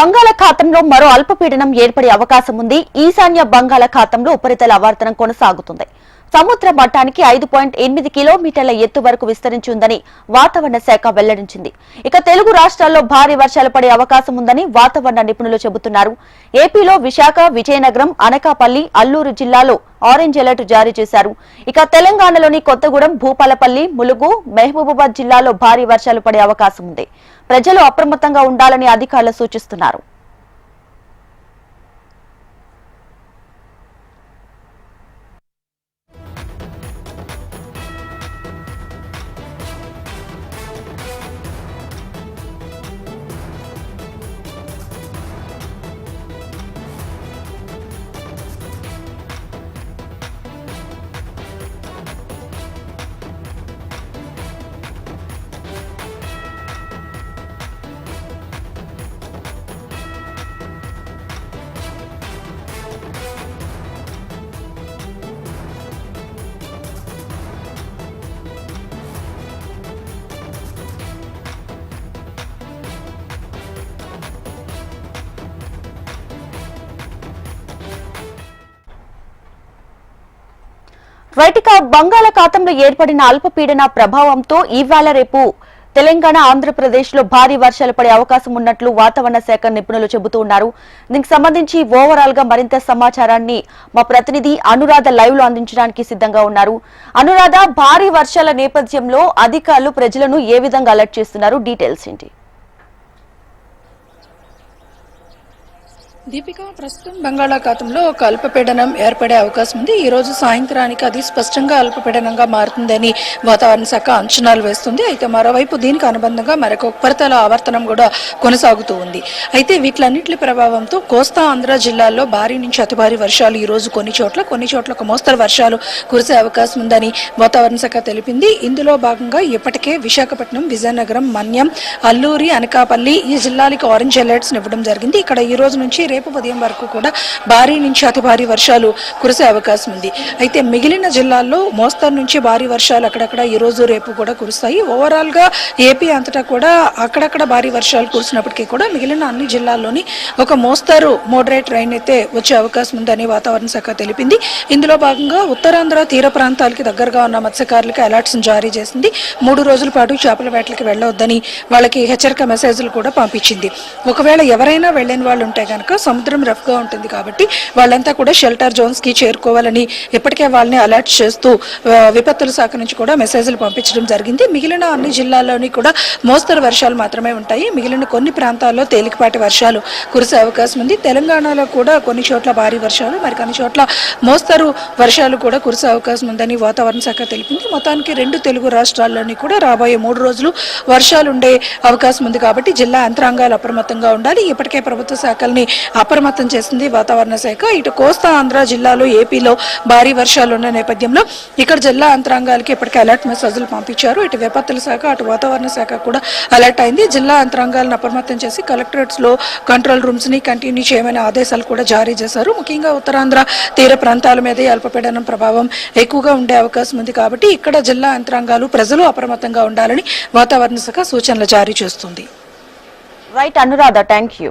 బంగాళాఖాతంలో మరో అల్పపీడనం ఏర్పడే అవకాశం ఉంది ఈశాన్య బంగాళాఖాతంలో ఉపరితల ఆవర్తనం కొనసాగుతుంది. సముద్ర మట్టానికి ఐదు పాయింట్ ఎనిమిది కిలోమీటర్ల ఎత్తు వరకు విస్తరించి ఉందని వాతావరణ శాఖ వెల్లడించింది. ఇక తెలుగు రాష్ట్రాల్లో భారీ వర్షాలు పడే అవకాశం ఉందని వాతావరణ నిపుణులు చెబుతున్నారు. ఏపీలో విశాఖ విజయనగరం అనకాపల్లి అల్లూరు జిల్లాలో ఆరెంజ్ అలర్ట్ జారీ చేశారు. ఇక తెలంగాణలోని కొత్తగూడెం భూపాలపల్లి ములుగు మహబూబాబాద్ జిల్లాలో భారీ వర్షాలు పడే అవకాశం ఉంది. ప్రజలు అప్రమత్తంగా ఉండాలని అధికారులు సూచిస్తున్నారు. రైటిక బంగాళాఖాతంలో ఏర్పడిన అల్పపీడన ప్రభావంతో ఇవాళ రేపు తెలంగాణ ఆంధ్రప్రదేశ్లో భారీ వర్షాలు పడే అవకాశం ఉన్నట్లు వాతావరణ శాఖ నిపుణులు చెబుతూ ఉన్నారు. దీనికి సంబంధించి ఓవరాల్గా మరింత సమాచారాన్ని మా ప్రతినిధి అనురాధ లైవ్లో అందించడానికి సిద్ధంగా ఉన్నారు. అనురాధ భారీ వర్షాల నేపథ్యంలో అధికారులు ప్రజలను ఏ విధంగా అలర్ట్ చేస్తున్నారు? డీటెయిల్స్ ఏంటి? దీపిక ప్రస్తుతం బంగాళాఖాతంలో ఒక అల్పపీడనం ఏర్పడే అవకాశం ఉంది. ఈ రోజు సాయంత్రానికి అది స్పష్టంగా అల్పపీడనంగా మారుతుందని వాతావరణ శాఖ అంచనాలు వేస్తుంది. అయితే మరోవైపు దీనికి అనుబంధంగా మరొక ఉపరితల ఆవర్తనం కూడా కొనసాగుతూ ఉంది. అయితే వీటిలన్నింటి ప్రభావంతో కోస్తా ఆంధ్ర జిల్లాల్లో భారీ నుంచి అతి భారీ వర్షాలు ఈ రోజు కొన్ని చోట్ల కొన్ని చోట్ల ఒక మోస్తరు వర్షాలు కురిసే అవకాశం ఉందని వాతావరణ శాఖ తెలిపింది. ఇందులో భాగంగా ఇప్పటికే విశాఖపట్నం విజయనగరం మన్యం అల్లూరి అనకాపల్లి ఈ జిల్లాలకు ఆరెంజ్ అలర్ట్స్ ఇవ్వడం జరిగింది. ఇక్కడ ఈ రోజు నుంచి రేపు ఉదయం వరకు కూడా భారీ నుంచి అతి భారీ వర్షాలు కురిసే అవకాశం ఉంది. అయితే మిగిలిన జిల్లాల్లో మోస్తరు నుంచి భారీ వర్షాలు అక్కడక్కడ ఈ రోజు రేపు కూడా కురుస్తాయి. ఓవరాల్గా ఏపీ అంతటా కూడా అక్కడక్కడ భారీ వర్షాలు కురిసినప్పటికీ కూడా మిగిలిన అన్ని జిల్లాల్లోని ఒక మోస్తరు మోడరేట్ రైన్ అయితే వచ్చే అవకాశం ఉందని వాతావరణ శాఖ తెలిపింది. ఇందులో భాగంగా ఉత్తరాంధ్ర తీర ప్రాంతాలకి దగ్గరగా ఉన్న మత్స్యకారులకు అలర్ట్స్ జారీ చేసింది. మూడు రోజుల పాటు చేపల వేటలకు వెళ్ళవద్దని వాళ్ళకి హెచ్చరిక మెసేజ్లు కూడా పంపించింది. ఒకవేళ ఎవరైనా వెళ్ళని వాళ్ళు ఉంటే కనుక సముద్రం రఫ్గా ఉంటుంది కాబట్టి వాళ్ళంతా కూడా షెల్టర్ జోన్స్కి చేరుకోవాలని ఇప్పటికే వాళ్ళని అలర్ట్ చేస్తూ విపత్తుల శాఖ నుంచి కూడా మెసేజ్లు పంపించడం జరిగింది. మిగిలిన అన్ని జిల్లాల్లోని కూడా మోస్తరు వర్షాలు మాత్రమే ఉంటాయి. మిగిలిన కొన్ని ప్రాంతాల్లో తేలికపాటి వర్షాలు కురిసే అవకాశం ఉంది. తెలంగాణలో కూడా కొన్ని చోట్ల భారీ వర్షాలు మరి కొన్ని చోట్ల మోస్తరు వర్షాలు కూడా కురిసే అవకాశం ఉందని వాతావరణ శాఖ తెలిపింది. మొత్తానికి రెండు తెలుగు రాష్ట్రాల్లోని కూడా రాబోయే మూడు రోజులు వర్షాలు ఉండే అవకాశం ఉంది కాబట్టి జిల్లా యంత్రాంగాలు అప్రమత్తంగా ఉండాలి. ఇప్పటికే ప్రభుత్వ శాఖల్ని అప్రమత్తం చేసింది వాతావరణ శాఖ. ఇటు కోస్తా ఆంధ్ర జిల్లాలో ఏపీలో భారీ వర్షాలు ఉన్న నేపథ్యంలో ఇక్కడ జిల్లా అంతరాంగాలకి ఇప్పటికే అలర్ట్ మెసేజ్లు పంపించారు. ఇటు విపత్తుల శాఖ అటు వాతావరణ శాఖ కూడా అలర్ట్ అయింది. జిల్లా అంతరాంగాలను అప్రమత్తం చేసి కలెక్టరేట్స్లో కంట్రోల్ రూమ్స్ని కంటిన్యూ చేయమనే ఆదేశాలు కూడా జారీ చేశారు. ముఖ్యంగా ఉత్తరాంధ్ర తీర ప్రాంతాల మీద అల్పపీడనం ప్రభావం ఎక్కువగా ఉండే అవకాశం ఉంది కాబట్టి ఇక్కడ జిల్లా యంత్రాంగాలు ప్రజలు అప్రమత్తంగా ఉండాలని వాతావరణ శాఖ సూచనలు జారీ చేస్తుంది. Right Anuradha thank you